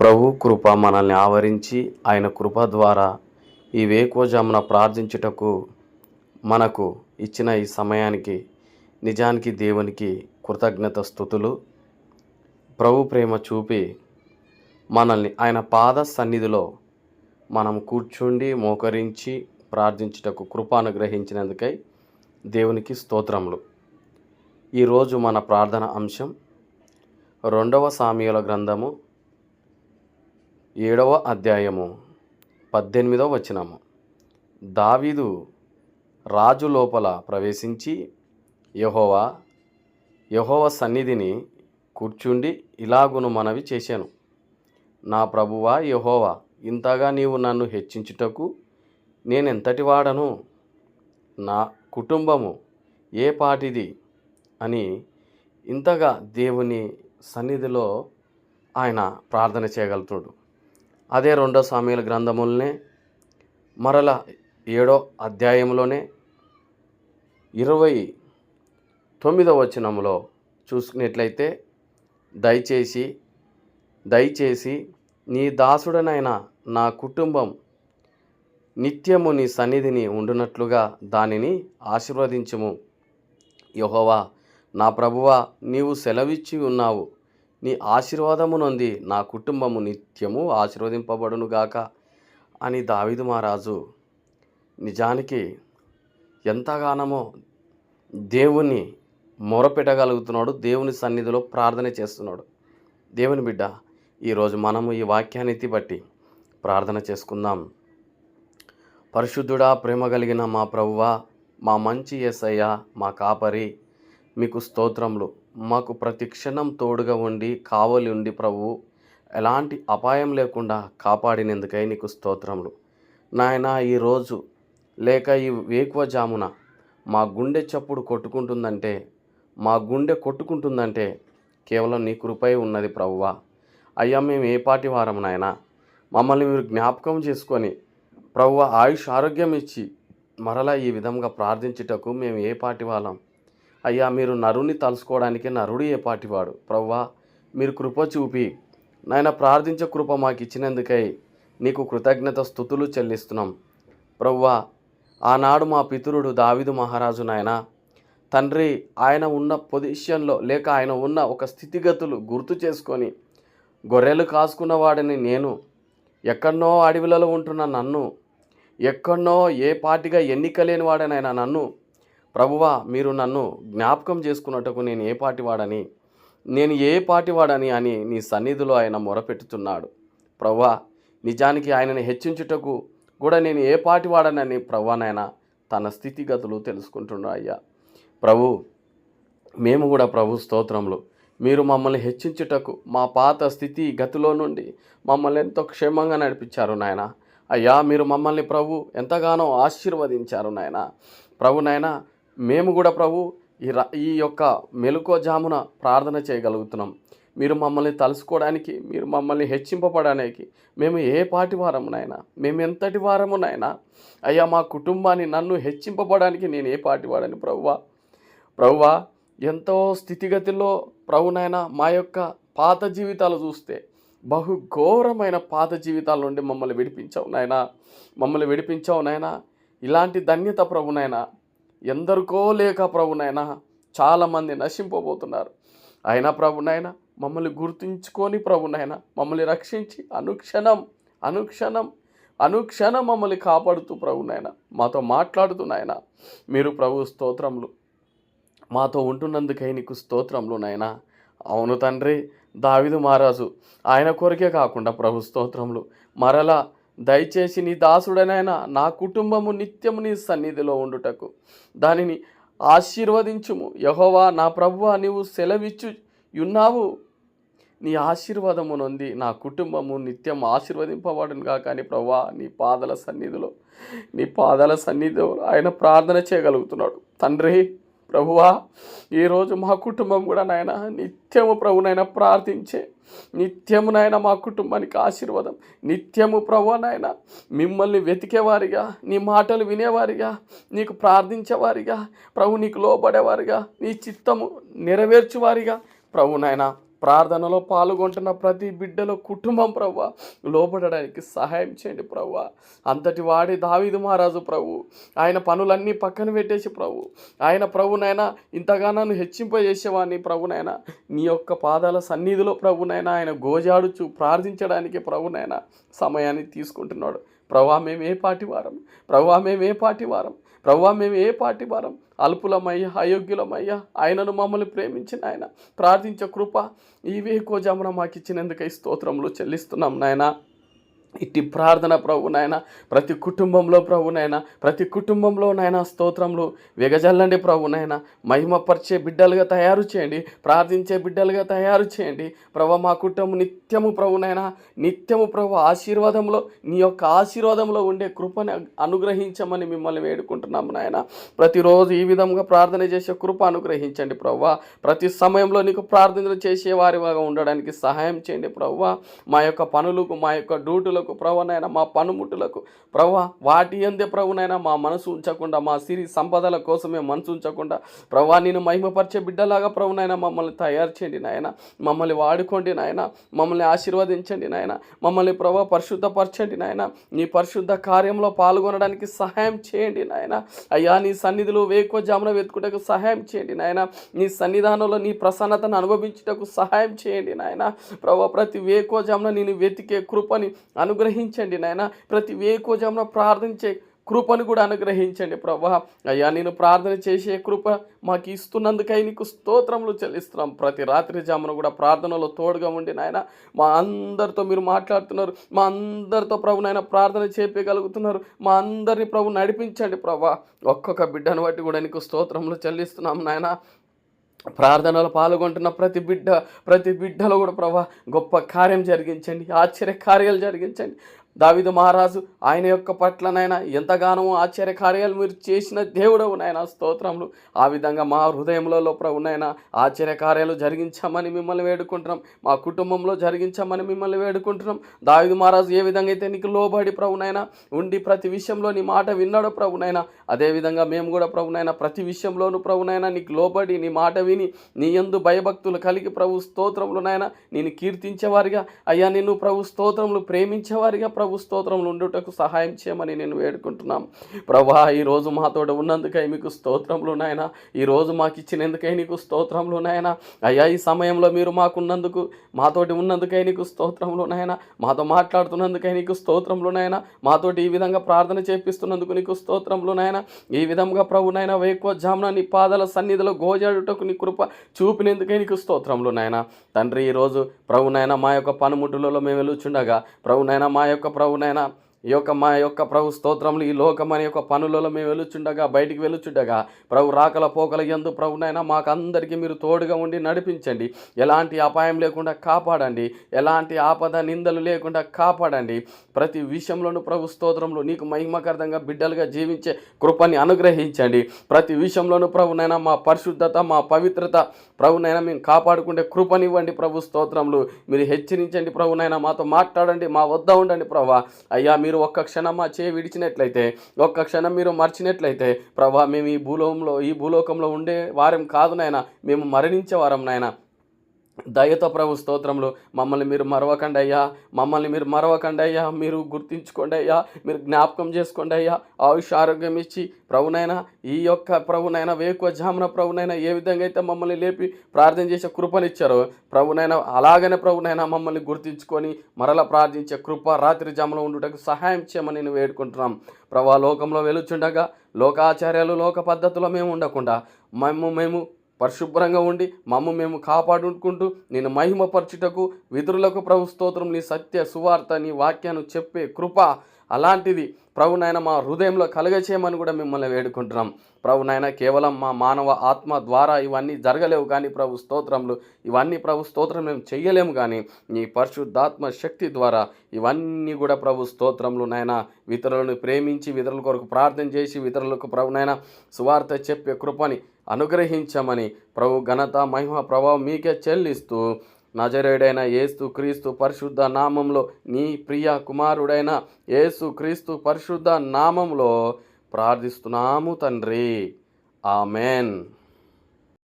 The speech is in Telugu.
ప్రభు కృప మనల్ని ఆవరించి ఆయన కృప ద్వారా ఈ వేకోజామున ప్రార్థించుటకు మనకు ఇచ్చిన ఈ సమయానికి నిజానికి దేవునికి కృతజ్ఞత స్థుతులు. ప్రభు ప్రేమ చూపి మనల్ని ఆయన పాద సన్నిధిలో మనం కూర్చుండి మోకరించి ప్రార్థించుటకు కృప అనుగ్రహించినందుకై దేవునికి స్తోత్రములు. ఈరోజు మన ప్రార్థన అంశం రెండవ సామ్యుల గ్రంథము ఏడవ అధ్యాయము పద్దెనిమిదవ వచనము. దావీదు రాజు లోపల ప్రవేశించి యహోవా యహోవ సన్నిధిని కూర్చుండి ఇలాగును మనవి చేశాను. నా ప్రభువా యహోవా ఇంతగా నీవు నన్ను హెచ్చించుటకు నేనెంతటి వాడను? నా కుటుంబము ఏ పాటిది? అని ఇంతగా దేవుని సన్నిధిలో ఆయన ప్రార్థన చేయగలుగుతాడు. అదే రెండో సామ్యుల గ్రంథములనే మరల ఏడో అధ్యాయంలోనే ఇరవై తొమ్మిదవ వచనంలో చూసుకున్నట్లయితే దయచేసి దయచేసి నీ దాసుడనైన నా కుటుంబం నిత్యము నీ సన్నిధిని ఉండునట్లుగా దానిని ఆశీర్వదించుము. యహోవా నా ప్రభువా నీవు సెలవిచ్చి ఉన్నావు. నీ ఆశీర్వాదమునొంది నా కుటుంబము నిత్యము ఆశీర్వదింపబడునుగాక అని దావిదు మహారాజు నిజానికి ఎంతగానమో దేవుని మొరపెట్టగలుగుతున్నాడు దేవుని సన్నిధిలో ప్రార్థన చేస్తున్నాడు. దేవుని బిడ్డ ఈరోజు మనము ఈ వాక్యాన్ని బట్టి ప్రార్థన చేసుకుందాం. పరిశుద్ధుడా ప్రేమ కలిగిన మా ప్రభువ మా మంచి ఎస్ఐయ మా కాపరి మీకు స్తోత్రములు. మాకు ప్రతి క్షణం తోడుగా ఉండి కావలి ఉండి ప్రభు ఎలాంటి అపాయం లేకుండా కాపాడినందుకై నీకు స్తోత్రములు. నాయన ఈరోజు లేక ఈ వేకువ జామున మా గుండె చప్పుడు కొట్టుకుంటుందంటే మా గుండె కొట్టుకుంటుందంటే కేవలం నీ కృపై ఉన్నది ప్రభువా అయ్యా మేము ఏ పాటి వారం నాయన? మమ్మల్ని మీరు జ్ఞాపకం చేసుకొని ప్రభువ ఆయుష్ ఆరోగ్యం ఇచ్చి మరలా ఈ విధంగా ప్రార్థించుటకు మేము ఏ పాటి వాళ్ళం? అయ్యా మీరు నరుని తలుసుకోవడానికి నరుడు ఏ పాటివాడు? ప్రవ్వా మీరు కృప చూపి నాయన ప్రార్థించే కృప మాకు ఇచ్చినందుకై నీకు కృతజ్ఞత స్థుతులు చెల్లిస్తున్నాం. ప్రవ్వా ఆనాడు మా పితరుడు దావిదు మహారాజు నాయన తండ్రి ఆయన ఉన్న పొజిషన్లో లేక ఆయన ఉన్న ఒక స్థితిగతులు గుర్తు చేసుకొని గొర్రెలు కాసుకున్న వాడిని నేను ఎక్కడనో అడవిలలో ఉంటున్న నన్ను ఎక్కడనో ఏ పార్టీగా ఎన్నిక లేని వాడనైనా నన్ను ప్రభువా మీరు నన్ను జ్ఞాపకం చేసుకున్నట్టుకు నేను ఏ పార్టీ వాడని నేను ఏ పార్టీ వాడని అని నీ సన్నిధిలో ఆయన మొరపెట్టుతున్నాడు. ప్రభువా నిజానికి ఆయనని హెచ్చించుటకు కూడా నేను ఏ పాటివాడనని వాడనని తన స్థితిగతులు తెలుసుకుంటున్నా అయ్యా. ప్రభు మేము కూడా ప్రభు స్తోత్రములు. మీరు మమ్మల్ని హెచ్చించుటకు మా పాత స్థితి గతిలో నుండి మమ్మల్ని ఎంతో క్షేమంగా నడిపించారు నాయన. అయ్యా మీరు మమ్మల్ని ప్రభు ఎంతగానో ఆశీర్వదించారు నాయన. ప్రభు నాయన మేము కూడా ప్రభు ఈ ఈ యొక్క మెలుకో జామున ప్రార్థన చేయగలుగుతున్నాం. మీరు మమ్మల్ని తలుసుకోవడానికి మీరు మమ్మల్ని హెచ్చింపబడడానికి మేము ఏ పాటి వారమునైనా మేము ఎంతటి వారము అయ్యా మా కుటుంబాన్ని నన్ను హెచ్చింపబడడానికి నేను ఏ పాటి వాడని ప్రభువా ప్రభువా ఎంతో స్థితిగతిలో ప్రభునైనా మా యొక్క పాత జీవితాలు చూస్తే బహు ఘోరమైన పాత జీవితాల నుండి మమ్మల్ని విడిపించావు నాయనా. మమ్మల్ని విడిపించావునైనా ఇలాంటి ధన్యత ప్రభునైనా ఎందరికో లేక ప్రభునైనా చాలామంది నశింపబోతున్నారు. అయినా ప్రభునైనా మమ్మల్ని గుర్తుంచుకొని ప్రభునైనా మమ్మల్ని రక్షించి అనుక్షణం అనుక్షణం అనుక్షణం మమ్మల్ని కాపాడుతూ ప్రభునైనా మాతో మాట్లాడుతూ నాయన మీరు ప్రభు స్తోత్రములు మాతో ఉంటున్నందుకై నీకు స్తోత్రములు నాయనా. అవును తండ్రి దావిదు మహారాజు ఆయన కొరకే కాకుండా ప్రభు స్తోత్రములు మరలా దయచేసి నీ దాసుడనైనా నా కుటుంబము నిత్యము నీ సన్నిధిలో ఉండుటకు. దానిని ఆశీర్వదించుము. యహోవా నా ప్రభువ నీవు సెలవిచ్చు యున్నావు. నీ ఆశీర్వాదము నొంది నా కుటుంబము నిత్యం ఆశీర్వదింపబడునుగా కానీ ప్రభా నీ పాదల సన్నిధిలో నీ పాదల సన్నిధిలో ఆయన ప్రార్థన చేయగలుగుతున్నాడు. తండ్రి ప్రభువా ఈరోజు మా కుటుంబం కూడా నాయన నిత్యము ప్రభునైనా ప్రార్థించే నిత్యము నాయన మా కుటుంబానికి ఆశీర్వాదం. నిత్యము ప్రభు నాయన మిమ్మల్ని వెతికేవారిగా నీ మాటలు వినేవారిగా నీకు ప్రార్థించేవారిగా ప్రభు నీకు లోబడేవారిగా నీ చిత్తము నెరవేర్చువారిగా ప్రభు నాయన ప్రార్థనలో పాల్గొంటున్న ప్రతి బిడ్డలో కుటుంబం ప్రవ్వ లోపడడానికి సహాయం చేయండి ప్రవ్వ. అంతటి వాడి దావీదు మహారాజు ప్రభు ఆయన పనులన్నీ పక్కన పెట్టేసి ప్రభు ఆయన ప్రభునైనా ఇంతగానో హెచ్చింపజేసేవాడిని ప్రభునైనా నీ యొక్క పాదాల సన్నిధిలో ప్రభునైనా ఆయన గోజాడుచు ప్రార్థించడానికి ప్రభునైనా సమయాన్ని తీసుకుంటున్నాడు. ప్రభా మేము ఏ పాటి వారం? ప్రభా మేము ఏ పాటి వారం? ప్రభా మేము ఏ పాటి వారం? అల్పులమయ్యా అయోగ్యులమయ్యా ఆయనను మమ్మల్ని ప్రేమించిన ఆయన. ప్రార్థించే కృప ఈ కోజామున మాకు ఇచ్చినందుకై స్తోత్రములు చెల్లిస్తున్నాం నాయనా. ఇట్టి ప్రార్థన ప్రభు నాయన ప్రతి కుటుంబంలో ప్రభు నాయన ప్రతి కుటుంబంలో నాయన స్తోత్రములు వెగజల్లండి ప్రభు నాయన. మహిమపరిచే బిడ్డలుగా తయారు చేయండి ప్రార్థించే బిడ్డలుగా తయారు చేయండి. ప్రభు మా కుటుంబం నిత్యము ప్రభునైనా నిత్యము ప్రభు ఆశీర్వాదంలో నీ యొక్క ఆశీర్వాదంలో ఉండే కృపని అనుగ్రహించమని మిమ్మల్ని వేడుకుంటున్నాము నాయన. ప్రతిరోజు ఈ విధంగా ప్రార్థన చేసే కృప అనుగ్రహించండి ప్రభు ప్రతి సమయంలో నీకు ప్రార్థనలు చేసేవారిగా ఉండడానికి సహాయం చేయండి ప్రభు మా యొక్క పనులకు మా యొక్క డ్యూటీలకు ప్రవనైనా మా పనుముట్టులకు ప్రభు వాటి అందే ప్రభునైనా మా మనసు ఉంచకుండా మా సిరి సంపదల కోసమే మనసు ఉంచకుండా ప్రభా నేను మహిమపరిచే బిడ్డలాగా ప్రభునైనా మమ్మల్ని తయారు చేయండి నాయన. మమ్మల్ని వాడుకోండి నాయన. మమ్మల్ని ఆశీర్వదించండి నాయన. మమ్మల్ని ప్రభా పరిశుద్ధపరచండి నాయన. నీ పరిశుద్ధ కార్యంలో పాల్గొనడానికి సహాయం చేయండి నాయన. అయ్యా నీ సన్నిధిలో వేకువ జామున వెతుకుటకు సహాయం చేయండి నాయన. నీ సన్నిధానంలో నీ ప్రసన్నతను అనుభవించుటకు సహాయం చేయండి నాయన. ప్రభా ప్రతి వేకువ జామున నేను వెతికే కృపని అనుగ్రహించండి నాయన. ప్రతి వేకోజామున ప్రార్థించే కృపను కూడా అనుగ్రహించండి ప్రభా. అయ్యా నేను ప్రార్థన చేసే కృప మాకు ఇస్తున్నందుకై నీకు స్తోత్రములు చెల్లిస్తున్నాం. ప్రతి రాత్రి జామున కూడా ప్రార్థనలో తోడుగా ఉండి నాయన మా అందరితో మీరు మాట్లాడుతున్నారు. మా అందరితో ప్రభు నాయన ప్రార్థన చేపగలుగుతున్నారు. మా అందరిని ప్రభు నడిపించండి ప్రభా. ఒక్కొక్క బిడ్డను బట్టి కూడా నీకు స్తోత్రములు చెల్లిస్తున్నాం నాయన. ప్రార్థనలో పాల్గొంటున్న ప్రతి బిడ్డ ప్రతి బిడ్డలో కూడా ప్రభా గొప్ప కార్యం జరిగించండి. ఆశ్చర్య కార్యాలు జరిగించండి. దావిదు మహారాజు ఆయన యొక్క పట్లనైనా ఎంతగానో ఆశ్చర్య కార్యాలు మీరు చేసిన దేవుడవు నాయన స్తోత్రములు. ఆ విధంగా మా హృదయంలో ప్రభునైనా ఆశ్చర్య కార్యాలు జరిగించమని మిమ్మల్ని వేడుకుంటున్నాం. మా కుటుంబంలో జరిగించమని మిమ్మల్ని వేడుకుంటున్నాం. దావిదు మహారాజు ఏ విధంగా అయితే నీకు లోబడి ప్రభునైనా ఉండి ప్రతి విషయంలో నీ మాట విన్నాడు ప్రభునైనా అదేవిధంగా మేము కూడా ప్రభునైనా ప్రతి విషయంలోనూ ప్రభునైనా నీకు లోబడి నీ మాట విని నీ ఎందు భయభక్తులు కలిగి ప్రభు స్తోత్రములు నాయన నేను కీర్తించేవారిగా. అయ్యా నిన్ను ప్రభు స్తోత్రములు ప్రేమించేవారిగా ప్రభు స్తోత్రములు ఉండుటకు సహాయం చేయమని నేను వేడుకుంటున్నాం. ప్రభా ఈరోజు మాతోడ ఉన్నందుకై మీకు స్తోత్రంలో నాయన. ఈరోజు మాకు ఇచ్చినందుకై నీకు స్తోత్రంలో నాయన. అయ్యా ఈ సమయంలో మీరు మాకున్నందుకు మాతోటి ఉన్నందుకై నీకు స్తోత్రంలో నాయన. మాతో మాట్లాడుతున్నందుకై నీకు స్తోత్రంలో నాయన. మాతోటి ఈ విధంగా ప్రార్థన చేపిస్తున్నందుకు నీకు స్తోత్రంలో నాయన. ఈ విధంగా ప్రభు నాయన వేకువ జామున నీ పాదాల సన్నిధిలో గోజాడుటకు నీ కృప చూపినందుకై నీకు స్తోత్రంలో నాయన. తండ్రి ఈరోజు ప్రభు నాయన మా యొక్క పనిముట్టులలో మేము వెలుచుండగా ప్రభు నాయన మా యొక్క ప్రభునైనా ఈ యొక్క మా యొక్క ప్రభు స్తోత్రములు ఈ లోకం అనే యొక్క పనులలో మేము వెళ్ళుచుండగా బయటికి వెళ్ళుచుండగా ప్రభు రాకల పోకల ఎందు ప్రభునైనా మాకు అందరికీ మీరు తోడుగా ఉండి నడిపించండి. ఎలాంటి అపాయం లేకుండా కాపాడండి. ఎలాంటి ఆపద నిందలు లేకుండా కాపాడండి. ప్రతి విషయంలోనూ ప్రభు స్తోత్రంలో నీకు మహిమకరంగా బిడ్డలుగా జీవించే కృపని అనుగ్రహించండి. ప్రతి విషయంలోనూ ప్రభునైనా మా పరిశుద్ధత మా పవిత్రత ప్రభునైనా మేము కాపాడుకుంటే కృపనివ్వండి ప్రభు స్తోత్రములు. మీరు హెచ్చరించండి ప్రభునైనా మాతో మాట్లాడండి మా వద్ద ఉండండి ప్రభా. అయ్యా మీరు ఒక్క క్షణం మా చేయి విడిచినట్లయితే ఒక్క క్షణం మీరు మర్చినట్లయితే ప్రభా మేము ఈ భూలోకంలో ఈ భూలోకంలో ఉండే వారం కాదు నాయన మేము మరణించే వారం నాయన. దయతో ప్రభు స్తోత్రములు. మమ్మల్ని మీరు మరవకండి అయ్యా. మమ్మల్ని మీరు మరవకండి అయ్యా. మీరు గుర్తించుకోండి అయ్యా. మీరు జ్ఞాపకం చేసుకోండి అయ్యా. ఆయుష్ ఆరోగ్యం ఇచ్చి ప్రభునైనా ఈ యొక్క ప్రభునైనా వేకువ జామున ప్రభునైనా ఏ విధంగా అయితే మమ్మల్ని లేపి ప్రార్థన చేసే కృపనిచ్చారో ప్రభునైనా అలాగనే ప్రభునైనా మమ్మల్ని గుర్తించుకొని మరల ప్రార్థించే కృప రాత్రి జాములో ఉండుటకు సహాయం చేయమని నేను వేడుకుంటున్నాం. ప్రభా లోకంలో వెలుచుండగా లోకాచార్యాలు లోక పద్ధతిలో మేము ఉండకుండా మేము మేము పరిశుభ్రంగా ఉండి మమ్మ మేము కాపాడుకుంటూ నేను మహిమపరచుటకు విధులకు ప్రభు స్తోత్రం నీ సత్య సువార్త నీ వాక్యాన్ని చెప్పే కృప అలాంటిది ప్రభు నాయన మా హృదయంలో కలగచేయమని కూడా మిమ్మల్ని వేడుకుంటున్నాం. ప్రభు నాయన కేవలం మా మానవ ఆత్మ ద్వారా ఇవన్నీ జరగలేవు కానీ ప్రభు స్తోత్రములు ఇవన్నీ ప్రభు స్తోత్రం మేము చెయ్యలేము కానీ నీ పరిశుద్ధాత్మ శక్తి ద్వారా ఇవన్నీ కూడా ప్రభు స్తోత్రములు నాయన ఇతరులను ప్రేమించి ఇతరుల కొరకు ప్రార్థన చేసి ఇతరులకు ప్రభు నాయన సువార్త చెప్పే కృపని అనుగ్రహించమని ప్రభు ఘనత మహిమ ప్రభావం మీకే చెల్లిస్తూ నజరేడైన ఏసు క్రీస్తు పరిశుద్ధ నామంలో నీ ప్రియ కుమారుడైన ఏసు క్రీస్తు పరిశుద్ధ నామంలో ప్రార్థిస్తున్నాము తండ్రి. ఆమెన్.